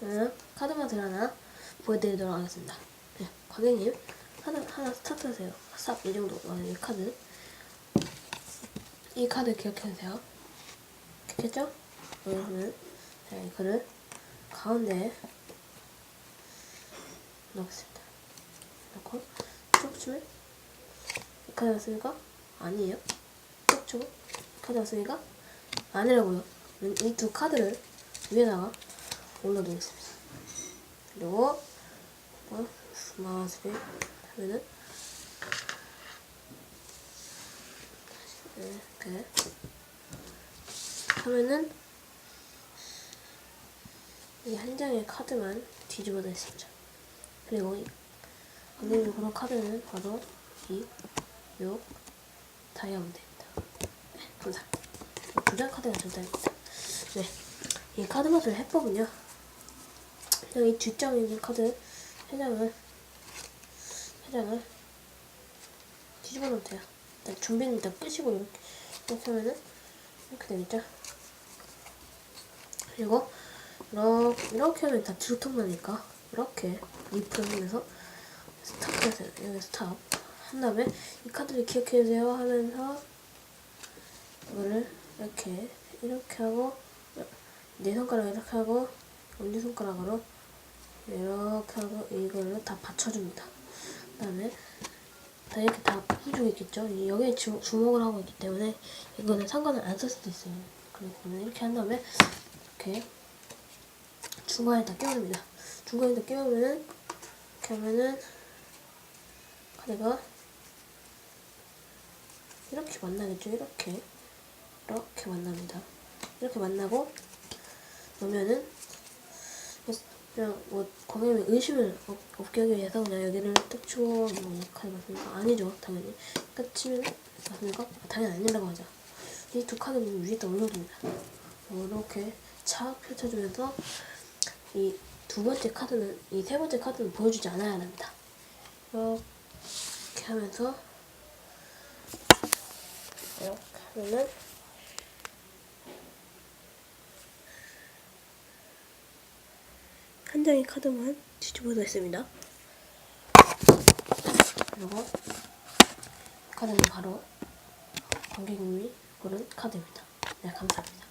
네, 카드맛을 하나 보여드리도록 하겠습니다. 네, 고객님 하나 하나 스타트하세요. 싹이 정도 어, 이 카드 이 카드 기억해주세요. 기억했죠? 그러면 자, 이거를 가운데에 넣겠습니다. 넣고 쭉 치면 이 카드 왔으니까 아니에요. 이 카드 왔으니까 아니라고요. 이 두 카드를 위에다가 올려두겠습니다. 그리고 어, 스마트를 하면은 이렇게 하면은 이 한 장의 카드만 뒤집어져 있습니다. 그리고 이 관계적으로 카드는 바로 이 요 다이아몬드입니다. 네, 감사합니다. 두장 카드가 전달입니다. 네, 이 카드 맛을 해법은요. 이 뒷장에 있는 카드 세 장을 세 장을 뒤집어 놓으면 돼요. 일단 준비는 일단 끄시고 이렇게 이렇게 하면은 이렇게 되겠죠. 그리고 이렇게, 이렇게 하면 다 들통나니까 이렇게 리프를 하면서 스탑 하세요. 여기 스탑 한 다음에 이 카드를 기억해 주세요 하면서 이거를 이렇게 이렇게 하고 네 손가락 이렇게 하고 엄지 손가락으로 이렇게 하고 이걸로 다 받쳐줍니다. 그 다음에 다 이렇게 다 해주겠죠. 이 여기에 주, 주목을 하고 있기 때문에 이거는 상관을 안 쓸 수도 있어요. 그러면 이렇게 한 다음에 이렇게 중간에다 끼워줍니다. 중간에다 끼우면은 이렇게 하면은 카드가 이렇게 만나겠죠. 이렇게 이렇게 만납니다. 이렇게 만나고 놓으면은 그냥 뭐 고객님이 의심을 없, 없게 하기 위해서 그냥 여기를 딱 치고 뭐 카드 맞습니까? 아니죠 당연히 딱 치면 맞습니까? 아, 당연히 아니라고 하죠 이두 카드는 위에다 올려둡니다 이렇게 착 펼쳐주면서 이 두 번째 카드는 이 세 번째 카드는 보여주지 않아야 합니다 이렇게 하면서 이렇게 하면은 한 장의 카드만 뒤집어져 있습니다. 그리고 카드는 바로 관객님이 고른 카드입니다. 네, 감사합니다.